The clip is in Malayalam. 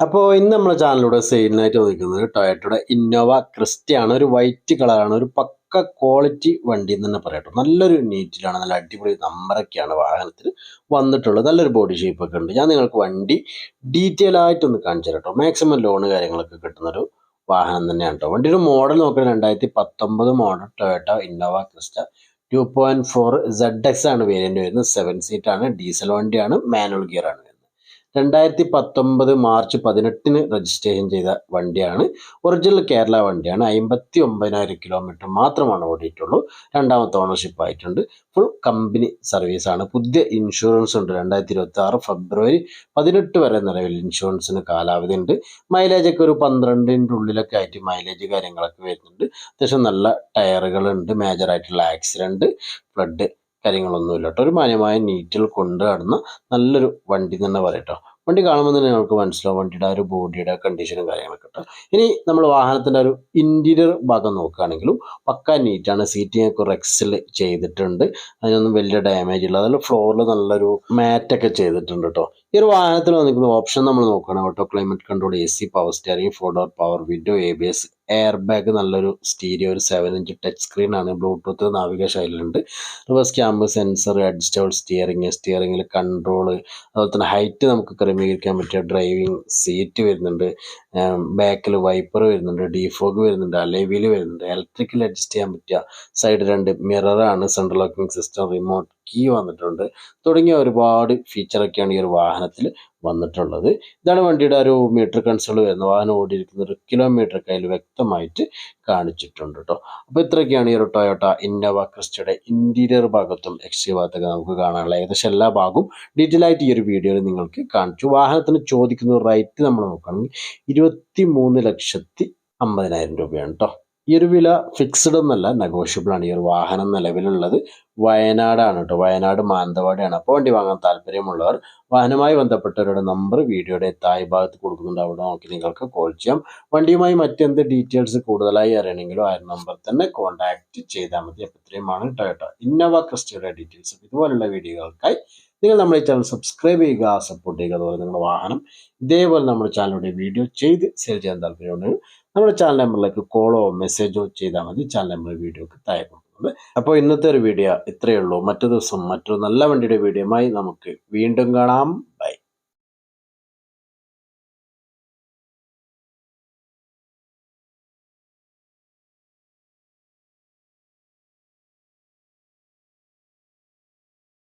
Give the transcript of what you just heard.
അപ്പോൾ ഇന്ന് നമ്മുടെ ചാനലിലൂടെ സെയിലിനായിട്ട് വന്നിരിക്കുന്നത് ടൊയറ്റയുടെ ഇന്നോവ ക്രിസ്റ്റയാണ് ഒരു വൈറ്റ് കളറാണ് ഒരു പക്ക ക്വാളിറ്റി വണ്ടി എന്ന് തന്നെ പറയട്ടോ നല്ലൊരു നീറ്റിലാണ് നല്ല അടിപൊളി നമ്പറൊക്കെയാണ് വാഹനത്തിൽ വന്നിട്ടുള്ളത്. നല്ലൊരു ബോഡി ഷേപ്പ് ഒക്കെ ഉണ്ട്. ഞാൻ നിങ്ങൾക്ക് വണ്ടി ഡീറ്റെയിൽ ആയിട്ടൊന്ന് കാണിച്ചു തരട്ടോ മാക്സിമം ലോണ് കാര്യങ്ങളൊക്കെ കിട്ടുന്നൊരു വാഹനം തന്നെയാണ് കേട്ടോ. വണ്ടിയുടെ മോഡൽ നോക്കുകയാണെങ്കിൽ രണ്ടായിരത്തി പത്തൊമ്പത് model Toyota Innova Crysta two point four Z X ആണ് വേരിയന്റ് വരുന്നത്. സെവൻ സീറ്റാണ് ഡീസൽ വണ്ടിയാണ് മാനുവൽ വരുന്നത് രണ്ടായിരത്തി പത്തൊമ്പത് മാർച്ച് പതിനെട്ടിന് രജിസ്ട്രേഷൻ ചെയ്ത വണ്ടിയാണ്. ഒറിജിനൽ കേരള വണ്ടിയാണ്. അമ്പത്തി ഒമ്പതിനായിരം കിലോമീറ്റർ മാത്രമാണ് ഓടിയിട്ടുള്ളൂ. രണ്ടാമത്തെ ഓണർഷിപ്പ് ആയിട്ടുണ്ട്. ഫുൾ കമ്പനി സർവീസാണ് പുതിയ ഇൻഷുറൻസ് ഉണ്ട്. രണ്ടായിരത്തി ഇരുപത്തി ആറ് ഫെബ്രുവരി പതിനെട്ട് വരെ നിലവിൽ ഇൻഷുറൻസിന് കാലാവധി ഉണ്ട്. മൈലേജ് ഒക്കെ ഒരു പന്ത്രണ്ടിന്റെ ഉള്ളിലൊക്കെ ആയിട്ട് മൈലേജ് കാര്യങ്ങളൊക്കെ വരുന്നുണ്ട്. അത്യാവശ്യം നല്ല ടയറുകളുണ്ട് മേജറായിട്ടുള്ള ആക്സിഡന്റ് ഫ്ലഡ് കാര്യങ്ങളൊന്നുമില്ല ഒരു മാന്യമായ നീറ്റിൽ കൊണ്ട് നടന്ന നല്ലൊരു വണ്ടി തന്നെ പറയട്ടോ വണ്ടി കാണുമ്പോൾ തന്നെ നിങ്ങൾക്ക് മനസ്സിലാവും വണ്ടിയുടെ ഒരു ബോഡിയുടെ കണ്ടീഷനും കാര്യങ്ങളൊക്കെ കേട്ടോ. ഇനി നമ്മൾ വാഹനത്തിന്റെ ഒരു ഇന്റീരിയർ ഭാഗം നോക്കുകയാണെങ്കിലും പക്ക നീറ്റാണ്. സീറ്റിംഗ് ഒക്കെ റെക്സിൽ ചെയ്തിട്ടുണ്ട്. അതിനൊന്നും വലിയ ഡാമേജ് ഇല്ല. അതിൽ ഫ്ലോറിൽ നല്ലൊരു മാറ്റൊക്കെ ചെയ്തിട്ടുണ്ട് കേട്ടോ. ഈ ഒരു വാഹനത്തിൽ വന്നിരിക്കുന്ന ഓപ്ഷൻ നമ്മൾ നോക്കുകയാണ്. Auto climate control A C power steering four door power window A B S air bag നല്ലൊരു സ്റ്റീരിയോ ഒരു സെവൻ ഇഞ്ച് ടച്ച് സ്ക്രീൻ ആണ്. Bluetooth നാവികശൈലുണ്ട് reverse camp sensor adjustable steering സ്റ്റിയറിംഗിൽ control അതുപോലെ തന്നെ ഹൈറ്റ് നമുക്ക് ക്രമീകരിക്കാൻ പറ്റിയ ഡ്രൈവിംഗ് സീറ്റ് വരുന്നുണ്ട്. ബാക്കിൽ വൈപ്പർ വരുന്നുണ്ട് ഡിഫോഗ് വരുന്നുണ്ട് അലേവിയിൽ വരുന്നുണ്ട്. ഇലക്ട്രിക്കൽ അഡ്ജസ്റ്റ് ചെയ്യാൻ പറ്റിയ സൈഡ് രണ്ട് മിററാണ് central locking system remote key വന്നിട്ടുണ്ട്. തുടങ്ങിയ ഒരുപാട് ഫീച്ചറൊക്കെയാണ് ഈ ഒരു വാഹനത്തിൽ വന്നിട്ടുള്ളത്. ഇതാണ് വണ്ടിയുടെ ഒരു മീറ്റർ കൺസോൾ എന്ന വാഹനം ഓടിയിരിക്കുന്ന ഒരു കിലോമീറ്റർ കയ്യിൽ വ്യക്തമായിട്ട് കാണിച്ചിട്ടുണ്ട് കേട്ടോ അപ്പോൾ ഇത്രയൊക്കെയാണ് ഈ ഒരു ടൊയോട്ട ഇന്നോവ ക്രിസ്റ്റയുടെ ഇന്റീരിയർ ഭാഗത്തും എക്സ്റ്റീരിയർ ഭാഗത്തൊക്കെ നമുക്ക് കാണാനുള്ള ഏകദേശം എല്ലാ ഭാഗവും ഡീറ്റെയിൽ ആയിട്ട് ഈ ഒരു വീഡിയോയിൽ നിങ്ങൾക്ക് കാണിച്ചു. വാഹനത്തിന് ചോദിക്കുന്ന റേറ്റ് നമ്മൾ നോക്കുകയാണെങ്കിൽ ഇരുപത്തി മൂന്ന് ലക്ഷത്തി അമ്പതിനായിരം രൂപയാണ് കേട്ടോ ഈ ഒരു വില ഫിക്സ്ഡ് ഒന്നല്ല നെഗോഷ്യബിൾ ആണ്. ഈ ഒരു വാഹനം നിലവിലുള്ളത് വയനാടാണ് കേട്ടോ വയനാട് മാനന്തവാടിയാണ് അപ്പോൾ വണ്ടി വാങ്ങാൻ താല്പര്യമുള്ളവർ വാഹനവുമായി ബന്ധപ്പെട്ടവരുടെ നമ്പർ വീഡിയോയുടെ തായ് ഭാഗത്ത് കൊടുക്കുന്നുണ്ട്. അവിടെ നോക്കി നിങ്ങൾക്ക് കോൾ ചെയ്യാം. വണ്ടിയുമായി മറ്റെന്ത് ഡീറ്റെയിൽസ് കൂടുതലായി അറിയണമെങ്കിലും ആ നമ്പർ തന്നെ കോൺടാക്റ്റ് ചെയ്താൽ മതി. അപ്പോൾ ഇത്രയുമാണ് കേട്ടോ. ഇന്നോവ ക്രിസ്റ്റയുടെ ഡീറ്റെയിൽസ് ഇതുപോലുള്ള വീഡിയോകൾക്കായി നിങ്ങൾ നമ്മുടെ ചാനൽ സബ്സ്ക്രൈബ് ചെയ്യുക സപ്പോർട്ട് ചെയ്യുക. അതുപോലെ നിങ്ങളുടെ വാഹനം ഇതേപോലെ നമ്മുടെ ചാനലിലൂടെ വീഡിയോ ചെയ്ത് സെയിൽ ചെയ്യാൻ താല്പര്യമുണ്ടെങ്കിൽ നമ്മുടെ ചാനൽ നമ്പറിലേക്ക് കോളോ മെസ്സേജോ ചെയ്താൽ മതി. ചാനൽ നമ്പർ വീഡിയോക്ക് താഴെ അപ്പോൾ ഇന്നത്തെ ഒരു വീഡിയോ ഇത്രയേ ഉള്ളൂ. മറ്റു ദിവസം മറ്റൊരു നല്ല വണ്ടിയുടെ വീഡിയോയുമായി നമുക്ക് വീണ്ടും കാണാം.